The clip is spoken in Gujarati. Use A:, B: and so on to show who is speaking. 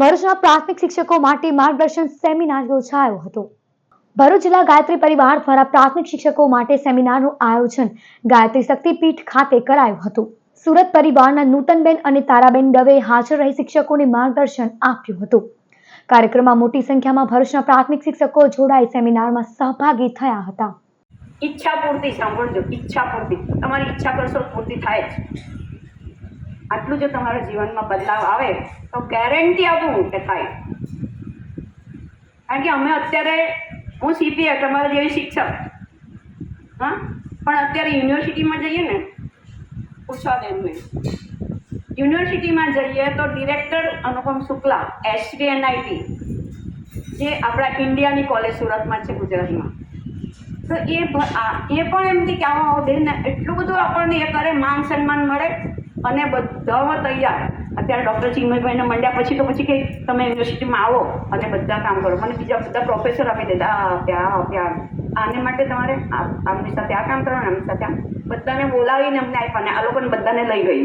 A: ભરૂચના પ્રાથમિક શિક્ષકો માટે માર્ગદર્શન સેમિનાર યોજાયો હતો. ભરૂચ જિલ્લા ગાયત્રી પરિવાર દ્વારા પ્રાથમિક શિક્ષકો માટે સેમિનારનું આયોજન ગાયત્રી શક્તિપીઠ ખાતે કરાયું હતું. સુરત પરિવારના નૂતનબેન અને તારાબેન દવે હાજર રહી શિક્ષકોને માર્ગદર્શન આપ્યું હતું. કાર્યક્રમમાં મોટી સંખ્યામાં ભરૂચના પ્રાથમિક શિક્ષકો જોડાઈ સેમિનારમાં સહભાગી થયા હતા.
B: ઈચ્છા પૂર્તિ સાંભળજો, ઈચ્છા પૂર્તિ. તમારી ઈચ્છા કરશો પૂર્તિ થાય જ. આટલું જો તમારા જીવનમાં બદલાવ આવે, તો ગેરંટી આપું કે થાય. કારણ કે અમે અત્યારે, હું સીપીએ તમારા જેવી શિક્ષક. હા? પણ અત્યારે યુનિવર્સિટીમાં જઈએ ને, પૂછવા દે એમને યુનિવર્સિટીમાં જઈએ તો ડિરેક્ટર અનુપમ શુક્લા એસડીએનઆઈટી જે આપણા ઇન્ડિયાની કોલેજ સુરતમાં છે ગુજરાતમાં. તો એ એ પણ એમથી કે આવો બેન એટલું બધું આપણને એ કરે, માન સન્માન મળે અને બધા તૈયાર. અત્યારે ડૉક્ટર ચિન્મયભાઈને મંડ્યા પછી તો પછી કે તમે યુનિવર્સિટીમાં આવો અને બધા કામ કરો. મને બીજા બધા પ્રોફેસર આપી દેતા. આ ત્યાં આ ત્યાં આને માટે તમારે આમની સાથે આ કામ કરવાનું, આમની સાથે આમ બધાને બોલાવીને અમને આપ્યા ને આ લોકોને બધાને લઈ ગઈ